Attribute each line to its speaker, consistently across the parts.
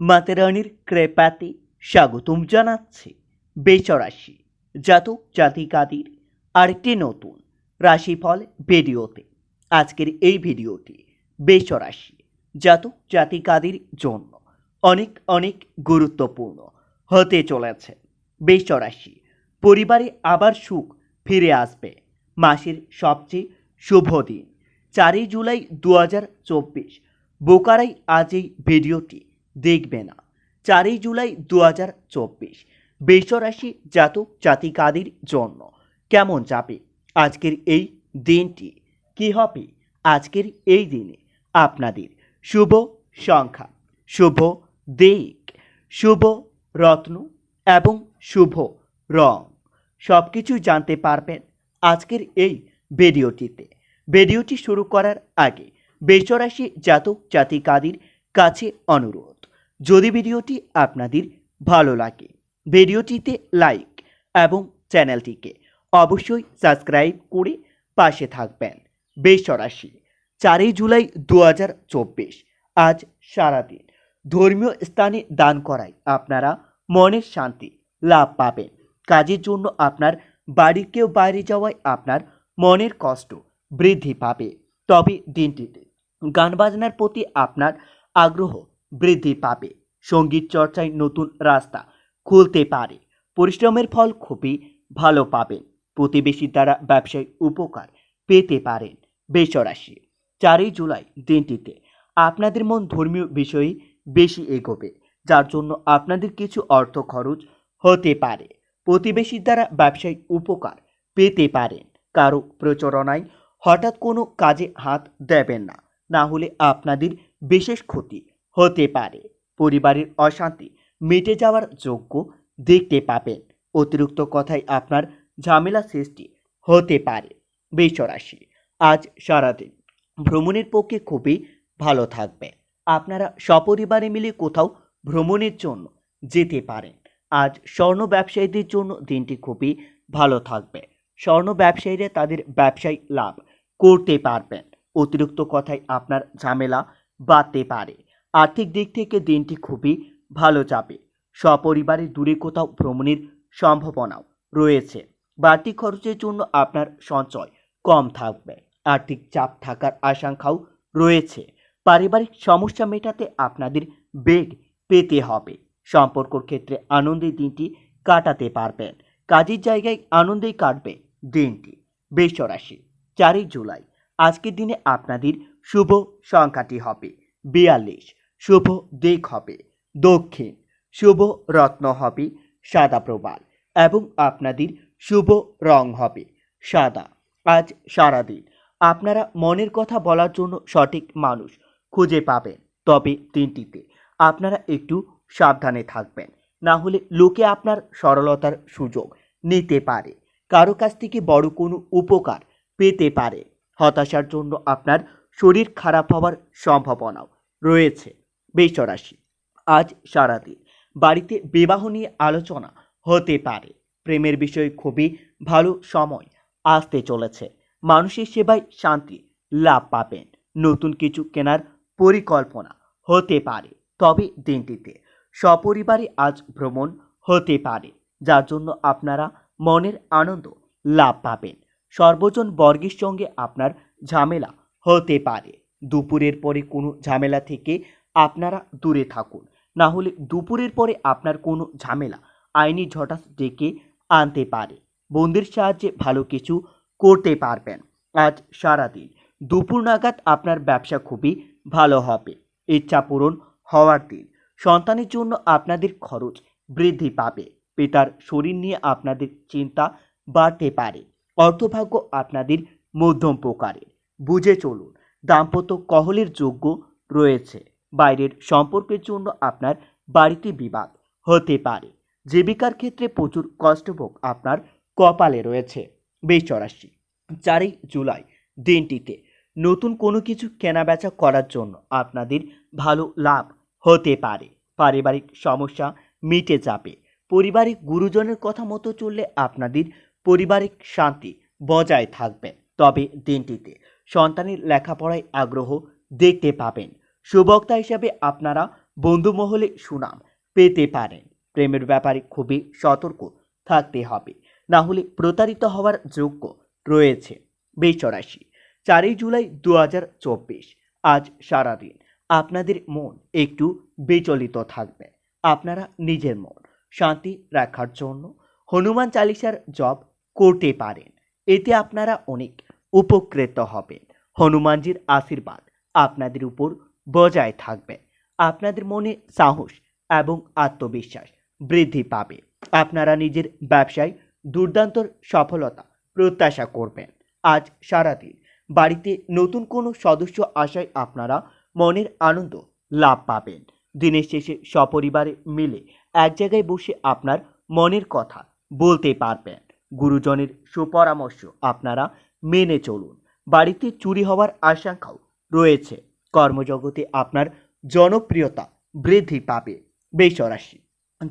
Speaker 1: মাতেরানির কৃপাতে স্বাগতম জানাচ্ছে। বেচরাশি, জাতক জাতিকাদের আরেকটি নতুন রাশিফল ভিডিওতে। আজকের এই ভিডিওটি বেচরাশি, জাতক জাতিকাদের জন্য অনেক অনেক গুরুত্বপূর্ণ হতে চলেছে। বেচরাশি, পরিবারে আবার সুখ ফিরে আসবে। মাসের সবচেয়ে শুভ দিন। চারই জুলাই দু হাজার চব্বিশ। বোকারাই আজ এই ভিডিওটি দেখবে না। চারই জুলাই দু হাজার চব্বিশ বেসরাশি জাতক জাতিকাদের জন্য কেমন যাবে আজকের এই দিনটি? কি হবে আজকের এই দিনে? আপনাদের শুভ সংখ্যা, শুভ দিক, শুভ রত্ন এবং শুভ রং। সব কিছু জানতে পারবেন আজকের এই ভিডিওটিতে। ভিডিওটি শুরু করার আগে বেচরাশি জাতক জাতিকাদের কাছে অনুরোধ যদি ভিডিওটি আপনাদের ভালো লাগে, ভিডিওটিতে লাইক এবং চ্যানেলটিকে অবশ্যই সাবস্ক্রাইব করে পাশে থাকবেন। বেসরাশি চারই জুলাই দু হাজার চব্বিশ, আজ সারাদিন। ধর্মীয় স্থানে দান করায় আপনারা মনের শান্তি লাভ পাবেন। কাজের জন্য আপনার বাড়ির কেউ বাইরে যাওয়ায় আপনার মনের কষ্ট বৃদ্ধি পাবে। তবে দিনটিতে গান বাজনার প্রতি আপনার আগ্রহ বৃদ্ধি পাবে। সংগীত চর্চায় নতুন রাস্তা খুলতে পারে। পরিশ্রমের ফল খুবই ভালো পাবেন। প্রতিবেশীর দ্বারা ব্যবসায় উপকার পেতে পারেন বেসরাশি চারই জুলাই দিনটিতে আপনাদের মন ধর্মীয় বিষয়ে বেশি এগোবে, যার জন্য আপনাদের কিছু অর্থ খরচ হতে পারে। প্রতিবেশীর দ্বারা ব্যবসায়িক উপকার পেতে পারেন। কারও প্রচারণায় হঠাৎ কোনো কাজে হাত দেবেন না না হলে আপনাদের বিশেষ ক্ষতি হতে পারে। পরিবারের অশান্তি মিটে যাওয়ার যোগ্য দেখতে পাবেন। অতিরিক্ত কথায় আপনার ঝামেলা সৃষ্টি হতে পারে। বেসরাশি আজ সারাদিন ভ্রমণের পক্ষে খুবই ভালো থাকবে। আপনারা সপরিবারে মিলে কোথাও ভ্রমণের জন্য যেতে পারেন। আজ স্বর্ণ ব্যবসায়ীদের জন্য দিনটি খুবই ভালো থাকবে। স্বর্ণ ব্যবসায়ীরা তাদের ব্যবসায় লাভ করতে পারবেন। অতিরিক্ত কথায় আপনার ঝামেলা বাড়তে পারে। আর্থিক দিক থেকে দিনটি খুবই ভালো যাবে। সপরিবারে দূরে কোথাও ভ্রমণের সম্ভাবনাও রয়েছে। বাড়তি খরচের জন্য আপনার সঞ্চয় কম থাকবে। আর্থিক চাপ থাকার আশঙ্কাও রয়েছে। পারিবারিক সমস্যা মেটাতে আপনাদের বেগ পেতে হবে। সম্পর্কর ক্ষেত্রে আনন্দের দিনটি কাটাতে পারবেন। কাজের জায়গায় আনন্দেই কাটবে দিনটি। বেসরাশি চারই জুলাই। আজকের দিনে আপনাদের শুভ সংখ্যাটি হবে বিয়াল্লিশ। শুভ দিক হবে, দক্ষিণ। শুভ রত্ন হবে, সাদা প্রবাল এবং আপনাদের শুভ রং হবে, সাদা। আজ সারাদিন আপনারা মনের কথা বলার জন্য সঠিক মানুষ খুঁজে পাবেন। তবে দিনটিতে আপনারা একটু সাবধানে থাকবেন, না হলে লোকে আপনার সরলতার সুযোগ নিতে পারে, কারও কাছ থেকে বড় কোনো উপকার পেতে পারে। হতাশার জন্য আপনার শরীর খারাপ হওয়ার সম্ভাবনাও রয়েছে। বেসরাশি আজ সারাদিন বাড়িতে বিবাহ নিয়ে আলোচনা হতে পারে। প্রেমের বিষয়ে খুবই ভালো সময় আসতে চলেছে। মানুষের সেবায় শান্তি লাভ পাবেন। নতুন কিছু কেনার পরিকল্পনা হতে পারে। তবে দিনটিতে সপরিবারে আজ ভ্রমণ হতে পারে, যার জন্য আপনারা মনের আনন্দ লাভ পাবেন। সর্বজন বর্গের সঙ্গে আপনার ঝামেলা হতে পারে। দুপুরের পরে কোনো ঝামেলা থেকে আপনারা দূরে থাকুন। না হলে দুপুরের পরে আপনার কোনো ঝামেলা, আইনি ঝটাস ডেকে আনতে পারে। বন্ধুর সাহায্যে ভালো কিছু করতে পারবেন। আজ সারাদিন দুপুর নাগাদ আপনার ব্যবসা খুবই ভালো হবে। ইচ্ছা পূরণ হওয়ার দিন। সন্তানের জন্য আপনাদের খরচ বৃদ্ধি পাবে। পিতার শরীর নিয়ে আপনাদের চিন্তা বাড়তে পারে। অর্থভাগ্য আপনাদের মধ্যম প্রকারের। বুঝে চলুন, দাম্পত্য কহলের যোগ্য রয়েছে। বাইরের সম্পর্কের জন্য আপনার বাড়িতে বিবাদ হতে পারে। জীবিকার ক্ষেত্রে প্রচুর কষ্টভোগ আপনার কপালে রয়েছে। বেশ বেচরাশি চারই জুলাই দিনটিতে নতুন কোনো কিছু কেনাবেচা করার জন্য আপনাদের ভালো লাভ হতে পারে। পারিবারিক সমস্যা মিটে যাবে। পারিবারিক গুরুজনের কথা মতো চললে আপনাদের পারিবারিক শান্তি বজায় থাকবে। তবে দিনটিতে সন্তানের লেখাপড়ায় আগ্রহ দেখতে পাবেন। সুবক্তা হিসাবে আপনারা বন্ধু মহলে সুনাম পেতে পারেন। প্রেমের ব্যাপারে খুবই সতর্ক থাকতে হবে। না হলে প্রতারিত হওয়ার যোগ্য রয়েছে বেচরাশি। চারই জুলাই দু হাজার চব্বিশ, আজ সারাদিন। আপনাদের মন একটু বিচলিত থাকবে। আপনারা নিজের মন শান্তি রাখার জন্য হনুমান চালিসার জব করতে পারেন। এতে আপনারা অনেক উপকৃত হবেন। হনুমানজির আশীর্বাদ আপনাদের উপর বজায় থাকবে। আপনাদের মনে সাহস এবং আত্মবিশ্বাস বৃদ্ধি পাবে। আপনারা নিজের ব্যবসায় দুর্দান্ত সফলতা প্রত্যাশা করবেন। আজ সারাদিন বাড়িতে নতুন কোনো সদস্য আসায় আপনারা মনের আনন্দ লাভ পাবেন। দিনের শেষে সপরিবারে মিলে এক জায়গায় বসে আপনার মনের কথা বলতে পারবেন। গুরুজনের সুপরামর্শ আপনারা মেনে চলুন। বাড়িতে চুরি হওয়ার আশঙ্কাও রয়েছে। কর্মজগতে আপনার জনপ্রিয়তা বৃদ্ধি পাবে। বেসরাশি,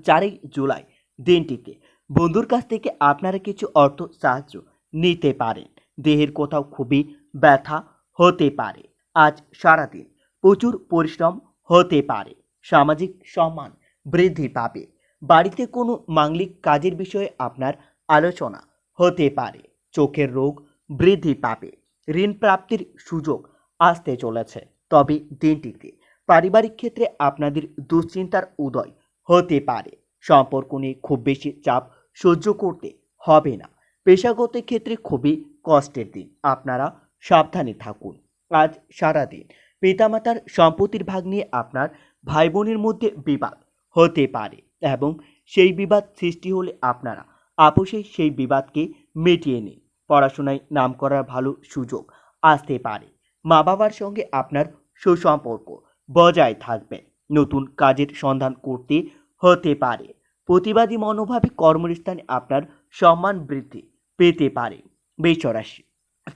Speaker 1: চারই জুলাই দিনটিতে বন্ধুর কাছ থেকে আপনারা কিছু অর্থ সাহায্য নিতে পারেন। দেহের কোথাও খুবই ব্যথা হতে পারে। আজ সারাদিন প্রচুর পরিশ্রম হতে পারে। সামাজিক সম্মান বৃদ্ধি পাবে। বাড়িতে কোনো মাংলিক কাজের বিষয়ে আপনার আলোচনা হতে পারে। চোখের রোগ বৃদ্ধি পাবে। ঋণ প্রাপ্তির সুযোগ আসতে চলেছে। তবে দিনটিতে পারিবারিক ক্ষেত্রে আপনাদের দুশ্চিন্তার উদয় হতে পারে। সম্পর্ক নিয়ে খুব বেশি চাপ সহ্য করতে হবে না। পেশাগত ক্ষেত্রে খুবই কষ্টের দিন। আপনারা সাবধানে থাকুন। আজ সারাদিন পিতামাতার সম্পত্তির ভাগ নিয়ে আপনার ভাই বোনের মধ্যে বিবাদ হতে পারে এবং সেই বিবাদ সৃষ্টি হলে আপনারা আপোষে সেই বিবাদকে মিটিয়ে নিন। পড়াশোনায় নাম করার ভালো সুযোগ আসতে পারে। মা বাবার সঙ্গে আপনার সুসম্পর্ক বজায় থাকবে। নতুন কাজের সন্ধান করতে হতে পারে। প্রতিবাদী মনোভাবে কর্মস্থানে আপনার সম্মান বৃদ্ধি পেতে পারে। বেচরাশি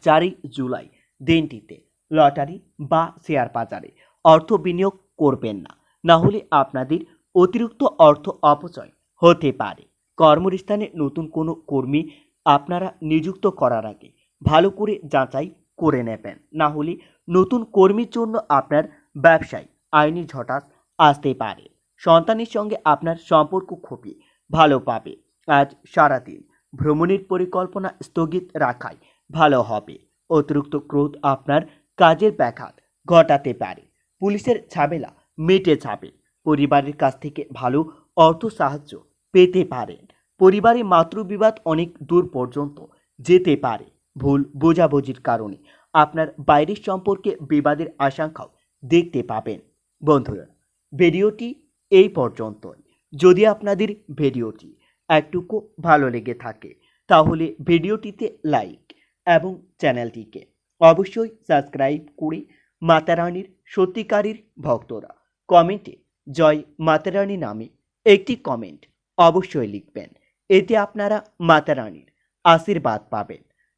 Speaker 1: চারই জুলাই দিনটিতে লটারি বা শেয়ার বাজারে অর্থ বিনিয়োগ করবেন না। না হলে আপনাদের অতিরিক্ত অর্থ অপচয় হতে পারে। কর্মস্থানে নতুন কোনো কর্মী আপনারা নিযুক্ত করার আগে ভালো করে যাচাই করে নেবেন। না হলে নতুন কর্মীর জন্য আপনার ব্যবসায় আইনি ঝটাস আসতে পারে। সন্তানের সঙ্গে আপনার সম্পর্ক খুবই ভালো পাবে। আজ সারাদিন ভ্রমণের পরিকল্পনা স্থগিত রাখাই ভালো হবে। অতিরিক্ত ক্রোধ আপনার কাজের ব্যাঘাত ঘটাতে পারে। পুলিশের ঝামেলা মেটে যাবে। পরিবারের কাছ থেকে ভালো অর্থ সাহায্য পেতে পারেন। পরিবারে মাতৃবিবাদ অনেক দূর পর্যন্ত যেতে পারে। ভুল বোঝাবুঝির কারণে আপনার বাইরের সম্পর্কে বিবাদের আশঙ্কাও দেখতে পাবেন। বন্ধুরা, ভিডিওটি এই পর্যন্তই। যদি আপনাদের ভিডিওটি একটুকু ভালো লেগে থাকে, তাহলে ভিডিওটিতে লাইক এবং চ্যানেলটিকে অবশ্যই সাবস্ক্রাইব করে মাতারানির সত্যিকারীর ভক্তরা কমেন্টে জয় মাতারানী নামে একটি কমেন্ট অবশ্যই লিখবেন। এতে আপনারা মাতারানীর আশীর্বাদ পাবেন।